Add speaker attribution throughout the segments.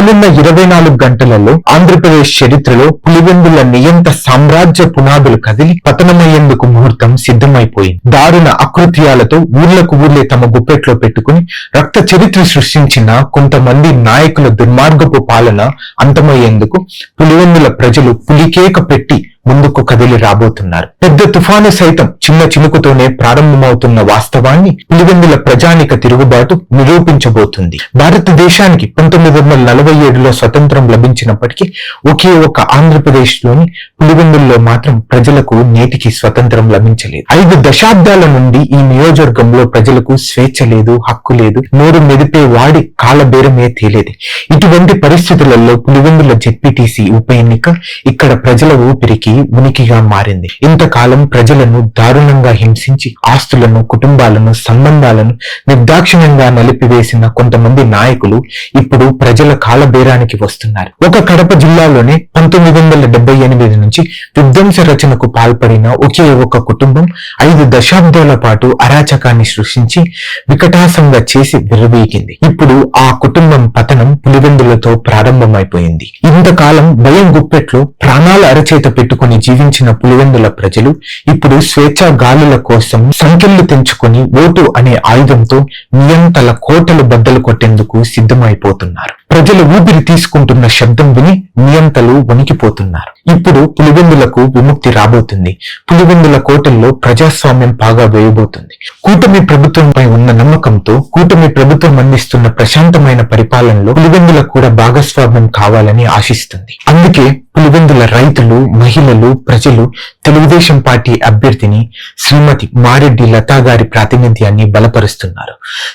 Speaker 1: రానున్న ఇరవై నాలుగు గంటలలో ఆంధ్రప్రదేశ్ చరిత్రలో పులివెందుల నియంత సామ్రాజ్య పునాదులు కదిలి పతనమయ్యేందుకు ముహూర్తం సిద్ధమైపోయింది. దారుణ అకృత్యాలతో ఊర్లకు ఊర్లే తమ గుప్పెట్లో పెట్టుకుని రక్త చరిత్ర సృష్టించిన కొంతమంది నాయకుల దుర్మార్గపు పాలన అంతమయ్యేందుకు పులివెందుల ప్రజలు పులికేక పెట్టి ముందుకు కదిలి రాబోతున్నారు. పెద్ద తుఫాను సైతం చిన్న చినుకుతోనే ప్రారంభమవుతున్న వాస్తవాన్ని పులివెందుల ప్రజానిక తిరుగుబాటు నిరూపించబోతుంది. భారతదేశానికి పంతొమ్మిది వందల నలభై ఏడులో స్వతంత్రం లభించినప్పటికీ ఒకే ఒక ఆంధ్రప్రదేశ్లోని పులివెందుల్లో మాత్రం ప్రజలకు నేటికి స్వతంత్రం లభించలేదు. ఐదు దశాబ్దాల నుండి ఈ నియోజకవర్గంలో ప్రజలకు స్వేచ్ఛ లేదు హక్కు లేదు నోరు మెదిపే వాడి కాలబేరమే తేలేదు. ఇటువంటి పరిస్థితులలో పులివెందుల జెడ్పీటీసీ ఉప ఎన్నిక ఇక్కడ ప్రజల ఊపిరికి ఉనికిగా మారింది. ఇంతకాలం ప్రజలను దారుణంగా హింసించి ఆస్తులను కుటుంబాలను సంబంధాలను నిర్దాక్షిణ్యంగా నలిపివేసిన కొంతమంది నాయకులు ఇప్పుడు ప్రజల కాలబేరానికి వస్తున్నారు. ఒక కడప జిల్లాలోనే పంతొమ్మిది వందల డెబ్బై ఎనిమిది నుంచి విధ్వంస రచనకు పాల్పడిన ఒకే ఒక కుటుంబం ఐదు దశాబ్దాల పాటు అరాచకాన్ని సృష్టించి వికటాసంగా చేసి విరవీగింది ఇప్పుడు ఆ కుటుంబం పతనం పులివెందులతో ప్రారంభమైపోయింది. ఇంతకాలం భయం గుప్పెట్లో ప్రాణాల అరచేత పట్టుకుని జీవించిన పులివెందుల ప్రజలు ఇప్పుడు స్వేచ్ఛా గాలుల కోసం సంఖ్యలు తెంచుకొని ఓటు అనే ఆయుధంతో నియంతల కోటలు బద్దలు కొట్టేందుకు సిద్ధమైపోతున్నారు. ప్రజలు ఊపిరి తీసుకుంటున్న శబ్దం విని నియంతలు వణికిపోతున్నారు. ఇప్పుడు పులివెందులకు విముక్తి రాబోతుంది. పులివెందుల కోటల్లో ప్రజాస్వామ్యం బాగా వేయబోతుంది. కూటమి ప్రభుత్వంపై ఉన్న నమ్మకంతో కూటమి ప్రభుత్వం అందిస్తున్న ప్రశాంతమైన పరిపాలనలో పులివెందులకు కూడా భాగస్వామ్యం కావాలని ఆశిస్తుంది. అందుకే పులివెందుల రైతులు మహిళలు ప్రజలు తెలుగుదేశం పార్టీ అభ్యర్థిని శ్రీమతి మారెడ్డి లతా గారి ప్రాతినిధ్యాన్ని బలపరుస్తున్నారు.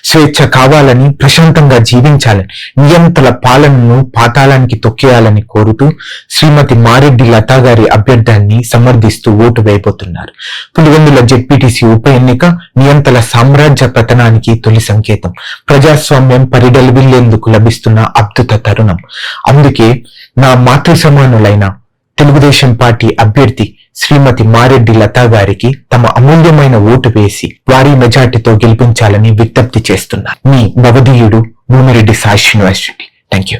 Speaker 1: స్వేచ్ఛ కావాలని ప్రశాంతంగా జీవించాలని నియంతల పాలనను పాతాళానికి తొక్కేయాలని కోరుతూ శ్రీమతి మారెడ్డి లతా గారి అభ్యర్థాన్ని సమర్థిస్తూ ఓటు వేయబోతున్నారు. పులివెందుల జెడ్పీటీసీ ఉప ఎన్నిక నియంతల సామ్రాజ్య పతనానికి తొలి సంకేతం. ప్రజాస్వామ్యం పరిడలివిల్లేందుకు లభిస్తున్న అద్భుత తరుణం. అందుకే నా మాతృ సమానులైన తెలుగుదేశం పార్టీ అభ్యర్థి శ్రీమతి మారెడ్డి లతా గారికి తమ అమూల్యమైన ఓటు వేసి వారి మెజార్టీతో గెలిపించాలని విజ్ఞప్తి చేస్తున్నారు. మీ భవదీయుడు భూమిరెడ్డి సాయి శ్రీనివాస్ రెడ్డి. Thank you.